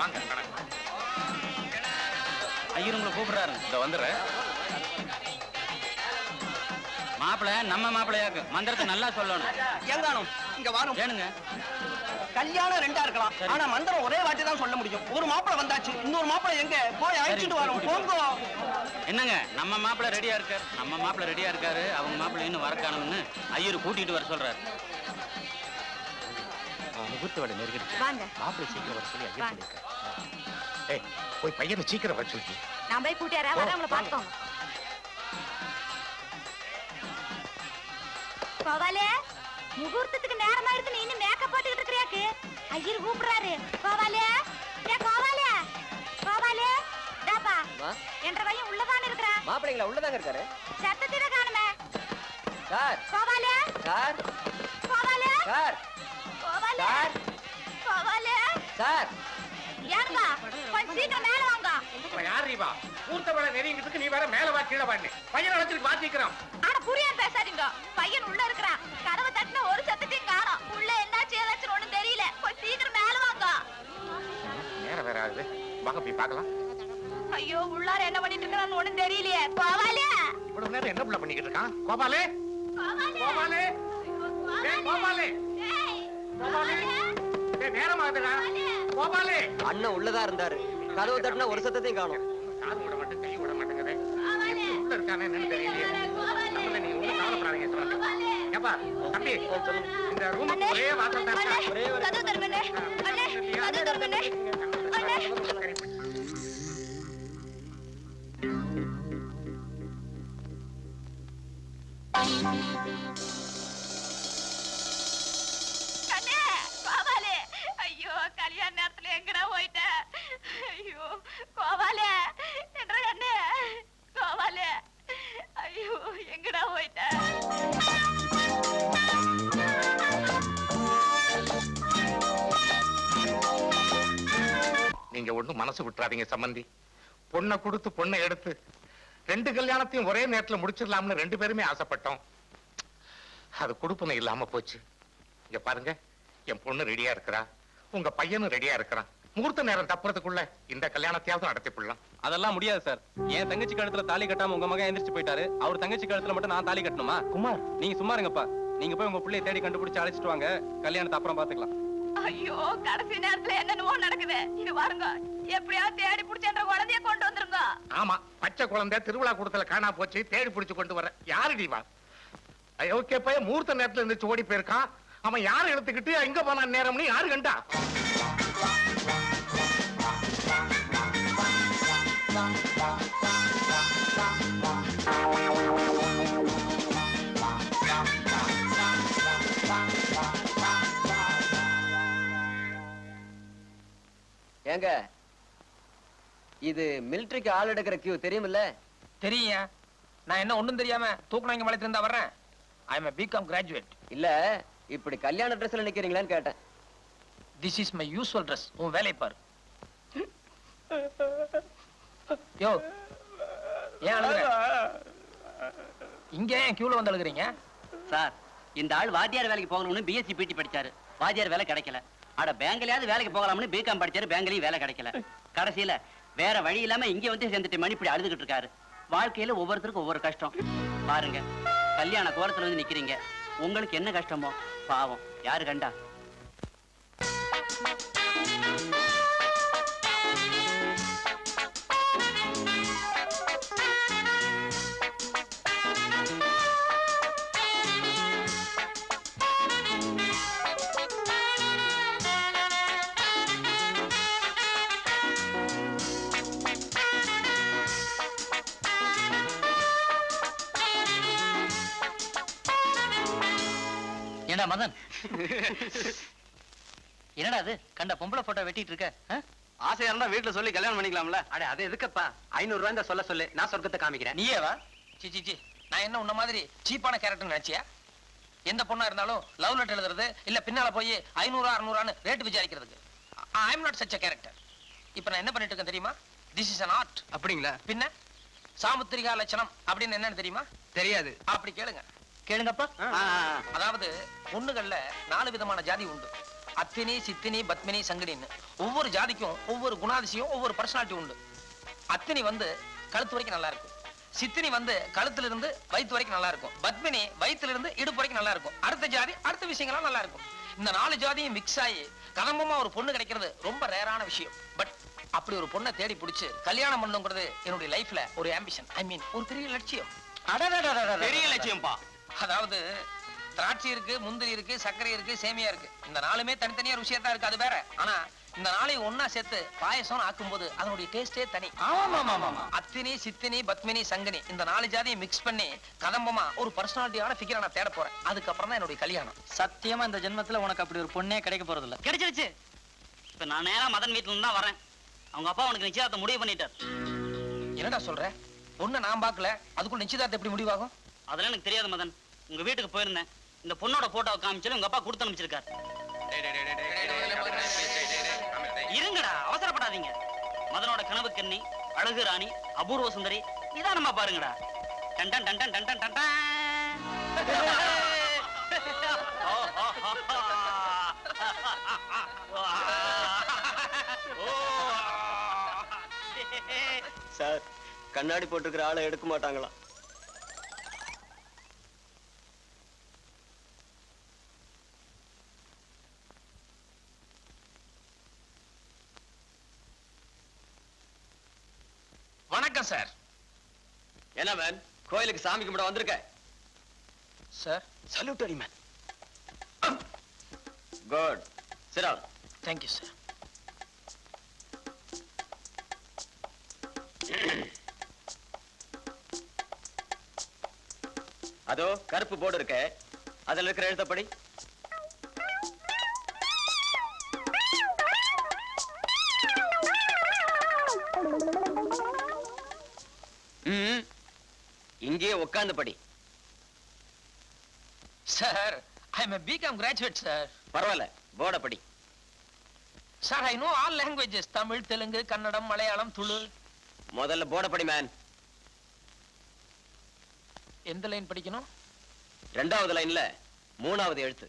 வாங்க ஐயர் உங்களை கூப்பிடுறாரு. இந்த வந்துடுறேன். மாப்பிளை நம்ம மாப்பிளையாக்கு மந்திரத்தை நல்லா சொல்லணும். எங்கானும் இங்க வாரும் ஏனுங்க கல்யாணம் ரெண்டா இருக்கலாம். ஆனா மந்திரம் ஒரே வாட்டி தான் சொல்ல முடியும். ஒரு மாப்பிளை வந்தாச்சு இன்னொரு மாப்பிளை எங்க? போய் அழைச்சிட்டு வரோம். போங்க. என்னங்க நம்ம மாப்பிளை ரெடியா இருக்காரு? நம்ம மாப்பிளை ரெடியா இருக்காரு? அவங்க மாப்பிளை இன்னும் வர காணும்னு ஐயர் கூட்டிட்டு வர சொல்றாரு. முகூர்த்த வேலை நெருங்கிடுச்சு. வாங்க. மாப்பிள்ளை சீக்கிரம் வர சொல்லி ஐயா ஏய் போய் பையனை சீக்கிரம் வர சொல்லி. நான் போய் கூட்டியாரா வரவங்கள பாத்துக்கோங்க கோவாலே முகூர்த்தத்துக்கு நேரம் ஆயிடுது நீ இன்னும் மேக்கப் போட்டுக்கிட்டு இருக்கிறியாக்கு. ஐயர் கூப்பிடுறாரு. கோவாலே ஏ கோவாலே கோவாலே டாப்பா என்ற பையன் உள்ளதானே இருக்கிறான். மாப்பிள்ளைங்களா உள்ளதாங்க இருக்காரு. சத்தத்தில காணுமே. சார். கோவாலே சார். கோவாலே. சார். கோவாலே கோவாலே சார். ஏன்பா கொஞ்சம் சீக்கிரம் மேல வாங்க. யார் ரீவா? மூர்த்த வேலை நெருங்கிட்டு நீ வேற மேல வா கீழே வாங்க பையனை வச்சுட்டு வாசிக்கிறோம் ஆனா புரிய பேசாதீங்க. பையன் உள்ள இருக்கிறான். கதவை தட்டின ஒரு சத்தத்தையும் காணோம். உள்ள என்னாச்சு ஏதாச்சும் ஒண்ணும் தெரியல. கொஞ்சம் சீக்கிரம் மேல வாங்க. நேரம் வேற ஆகுது. வாங்க போய் பார்க்கலாம். ஐயோ உள்ளார என்ன பண்ணிட்டு இருக்கான்னு ஒண்ணும் தெரியலையே. கோவாலே இவ்வளவு நேரம் என்ன புள்ள பண்ணிக்கிட்டு இருக்கான்? கோபாலே. கோபாலே. நேரம் ஆகுதுடா கோபாலே. அண்ணன் உள்ளதா இருந்தாரு. கதவு தட்டின ஒரு சத்தத்தையும் காணும். காது விட மாட்டேன் கை விட மாட்டேங்குது. உள்ள இருக்கானே என்னன்னு தெரியலையே. நம்மள நீ கவலைப்படாதீங்க சொல்லுங்க ஏப்பா தம்பி. இந்த ரூமுக்கு ஒரே வாசல் தான் அண்ணே, மனசு விட்டுறாதீங்க சம்பந்தி. பொண்ணை கொடுத்து பொண்ணை எடுத்து ரெண்டு கல்யாணத்தையும் ஒரே நேரத்துல முடிச்சிடலாம்னு ரெண்டு பேருமே ஆசைப்பட்டோம். அது கொடுப்பனை இல்லாம போச்சு. இங்க பாருங்க என் பொண்ணு ரெடியா இருக்கிறா. உங்க பையனும் ரெடியா இருக்கிறான். முகூர்த்த நேரம் தப்புறதுக்குள்ள இந்த கல்யாணத்தையாவது நடத்தி போடலாம் அதெல்லாம் முடியாது சார். என் தங்கச்சி கழுத்துல தாலி கட்டாம உங்க மகன் எந்திரிச்சு போயிட்டாரு. அவர் தங்கச்சி கழுத்துல மட்டும் நான் தாலி கட்டணுமா? குமார். நீங்க சும்மா இருங்கப்பா. நீங்க போய் உங்க பிள்ளைய தேடி கண்டுபிடிச்சு அழைச்சிட்டு வாங்க. கல்யாணத்தை அப்புறம் பாத்துக்கலாம். ஐயோ கடைசி நேரத்துல என்னென்னமோ நடக்குது. இது பாருங்க எப்படியா தேடி புடிச்சன்ற குழந்தைய கொண்டு வந்துருங்க. ஆமா பச்சை குழந்தை திருவிழா கூடத்துல காணா போச்சு தேடி பிடிச்சு கொண்டு வர யாரு டிவா ஓகே பையன் மூர்த்த நேரத்துல இருந்துச்சு ஓடி போயிருக்கான். அவன் யாரை எடுத்துக்கிட்டு எங்க போனான் நேரம்னு யாரு கண்டா? ஏங்க இது மிலிட்டரிக்கு ஆள் எடுக்கிற கியூ தெரியுமில்ல? தெரியும் நான் என்ன ஒண்ணும் தெரியாம தூக்குனாங்க மலைத்துல இருந்தா வர்றேன்? ஐ எம் பிகாம் கிராஜுவேட் இல்ல இப்படி கல்யாண ட்ரெஸ்ல நிக்கிறீங்களான்னு கேட்டேன். This is my usual dress உன் வேலையை பாரு. யோ ஏன் அழுகுற? இங்க ஏன் கியூல வந்து அழுகுறீங்க? சார் இந்த ஆள் வாத்தியார் வேலைக்கு போகணும்னு பிஎஸ்சி பிடி படிச்சாரு. வாத்தியார் வேலை கிடைக்கல. அட பேங்க்லயாவது வேலைக்கு போகலாம்னு பிகாம் படிச்சாரு பேங்க்லயும் வேலை கிடைக்கல. கடைசியில வேற வழி இல்லாம இங்க வந்து சேர்ந்துட்டு மணி இப்படி அழுதுகிட்டு இருக்காரு. வாழ்க்கையில ஒவ்வொருத்தருக்கும் ஒவ்வொரு கஷ்டம். பாருங்க கல்யாண கோலத்துல வந்து நிக்கிறீங்க. உங்களுக்கு என்ன கஷ்டமோ? பாவம். யாரு கண்டா? ஏண்டா மதன்? என்னடா அது? கண்ட பொம்பளை போட்டோ வெட்டிட்டு இருக்க? ஆசையா இருந்தா வீட்டுல சொல்லி கல்யாணம் பண்ணிக்கலாம்ல? அட அது எதுக்குப்பா? ஐநூறு ரூபாய் இந்த சொல்ல சொல்லு. நான் சொர்க்கத்தை காமிக்கிறேன். நீயே வா சி சி சி. நான் என்ன உன்ன மாதிரி சீப்பான கேரக்டர் நினைச்சியா? எந்த பொண்ணா இருந்தாலும் லவ் லெட்டர் எழுதுறது இல்ல பின்னால போய் ஐநூறு அறுநூறான்னு rate விசாரிக்கிறதுக்கு. I am not such character இப்ப நான் என்ன பண்ணிட்டு இருக்கேன் தெரியுமா? This is an art. அப்படிங்களா? பின்ன? சாமுத்திரிகா லட்சணம் அப்படின்னு என்னன்னு தெரியுமா? தெரியாது. அப்படி கேளுங்க. கேளுங்கப்பா. அதாவது பொண்ணுகள்ல நாலு விதமான ஜாதி உண்டு. அத்தினி சித்தினி பத்மினி சங்கடின்னு ஒவ்வொரு ஜாதிக்கும் ஒவ்வொரு குணாதிசயம் ஒவ்வொரு பர்சனாலிட்டி உண்டு. அத்தினி வந்து கழுத்து வரைக்கும் நல்லா இருக்கும். சித்தினி வந்து கழுத்துல இருந்து வயிற்று வரைக்கும் நல்லா இருக்கும். பத்மினி வயித்துல இருந்து இடுப்பு வரைக்கும் நல்லா இருக்கும். அடுத்த ஜாதி அடுத்த விஷயங்கள்லாம் நல்லா இருக்கும். இந்த நாலு ஜாதியும் மிக்ஸ் ஆகி கதம்பமா ஒரு பொண்ணு கிடைக்கிறது ரொம்ப ரேரான விஷயம். பட் அப்படி ஒரு பொண்ணை தேடி பிடிச்சு கல்யாணம் பண்ணுங்கிறது என்னுடைய லைஃப்ல ஒரு ஆம்பிஷன் ஐ மீன் ஒரு பெரிய லட்சியம். பெரிய லட்சியம்ப்பா. அதாவது திராட்சை இருக்கு முந்திரி இருக்கு சர்க்கரை இருக்கு சேமியா இருக்கு. இந்த நாலுமே தனித்தனியா ருசியா தான் இருக்கு அது வேற. ஆனா இந்த நாளையும் ஒண்ணா சேர்த்து பாயசம் ஆக்கும்போது அதனுடைய டேஸ்டே தனி. அத்தினி சித்தினி பத்மினி சங்கனி இந்த நாலு ஜாதியை மிக்ஸ் பண்ணி கதம்பமா ஒரு பர்சனாலிட்டியான ஃபிகரை நான் தேட போறேன். அதுக்கப்புறம் தான் என்னுடைய கல்யாணம். சத்தியமா இந்த ஜென்மத்துல உனக்கு அப்படி ஒரு பொண்ணே கிடைக்க போறது இல்ல கிடைச்சிருச்சு. இப்ப நான் நேரா மதன் வீட்டுல இருந்து தான் வரேன். அவங்க அப்பா உனக்கு நிச்சயத்தை முடிவு பண்ணிட்டார். என்னடா சொல்ற? பொண்ணை நான் பார்க்கல. அதுக்குள்ள நிச்சயதார்த்தம் எப்படி முடிவாகும்? அதெல்லாம் எனக்கு தெரியாது மதன். உங்க வீட்டுக்கு போயிருந்தேன். இந்த பொண்ணோட போட்டோவை காமிச்சாலும் உங்க அப்பா கொடுத்து அனுப்பிச்சிருக்காரு. இருங்கடா அவசரப்படாதீங்க. மதனோட கனவு கண்ணி அழகு ராணி அபூர்வ சுந்தரி நிதானமா பாருங்கடா. டன் டன் டன் டன் டன் சார் கண்ணாடி போட்டிருக்கிற ஆளை எடுக்க மாட்டாங்களா வணக்கம் சார். என்ன மேன்? கோயிலுக்கு சாமி கும்பிட வந்திருக்க? சார். சல்யூட்டரி மேன் குட் சிரால் தேங்க்யூ சார் அதோ கருப்பு போர்டு இருக்க. அதுல இருக்கிற எழுத்தப்படி? இங்கேயே உட்கார்ந்து படி sir I am BCom graduate sir பரவாயில்ல போர்டை படி. Sir I know all languages Tamil Telugu Kannada Malayalam Tulu முதல்ல போர்டை படி மேன் எந்த லைன் படிக்கணும்? ரெண்டாவது லைன்ல மூணாவது எழுத்து?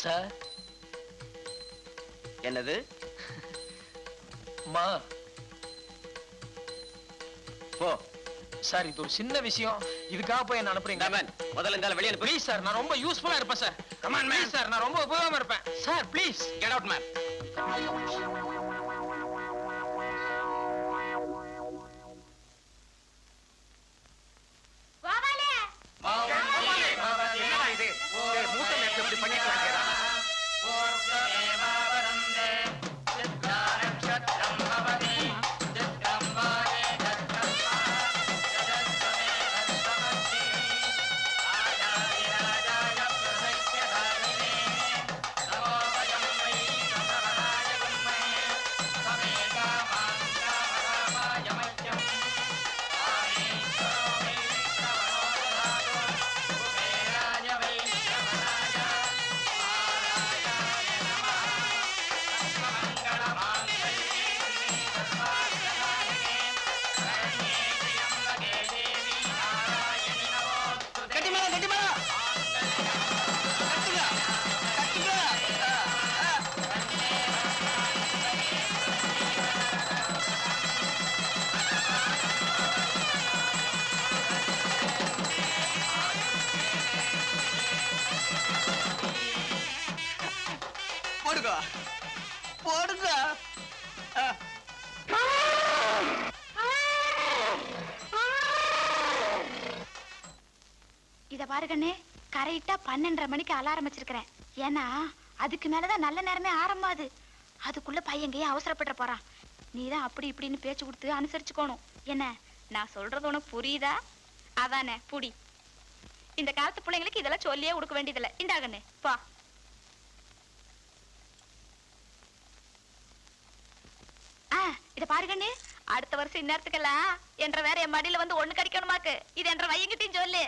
சார் என்னது? மா. போ. சார் இது ஒரு சின்ன விஷயம். இதுக்காக போய் என்ன அனுப்புறீங்க? மேன் முதல்ல இந்த வெளியே அனுப்பு. ப்ளீஸ் சார் நான் ரொம்ப யூஸ்ஃபுல்லா இருப்பேன் சார். கமான் ப்ளீஸ் சார் நான் ரொம்ப உபயோகமா இருப்பேன். Sir please get out man மூட்டை நேரத்துல இப்படி பண்ணிட்டு போடுங்க. போடுங்க. இத பாரு கண்ணே கரெக்டா பன்னெண்டரை மணிக்கு அலாரம் வச்சிருக்கிறேன். ஏன்னா அதுக்கு மேலதான் நல்ல நேரமே ஆரம்பாது. அதுக்குள்ள பையங்கையே அவசரப்பட்டு போறான். நீதான் அப்படி இப்படின்னு பேச்சு கொடுத்து அனுசரிச்சுக்கோணும். என்ன நான் சொல்றது உனக்கு புரியுதா? அதானே புடி. இந்த காலத்து பிள்ளைங்களுக்கு இதெல்லாம் சொல்லியே கொடுக்க வேண்டியதில்லை. இந்தாகண்ணே பா. இத பாருகண்ணு அடுத்த வருஷம் இந்நேரத்துக்கெல்லாம் என்ற வேற என் மடியில வந்து ஒண்ணு கடிக்கணுமாக்கு. இது என்ற வையங்கிட்டையும் சொல்லு.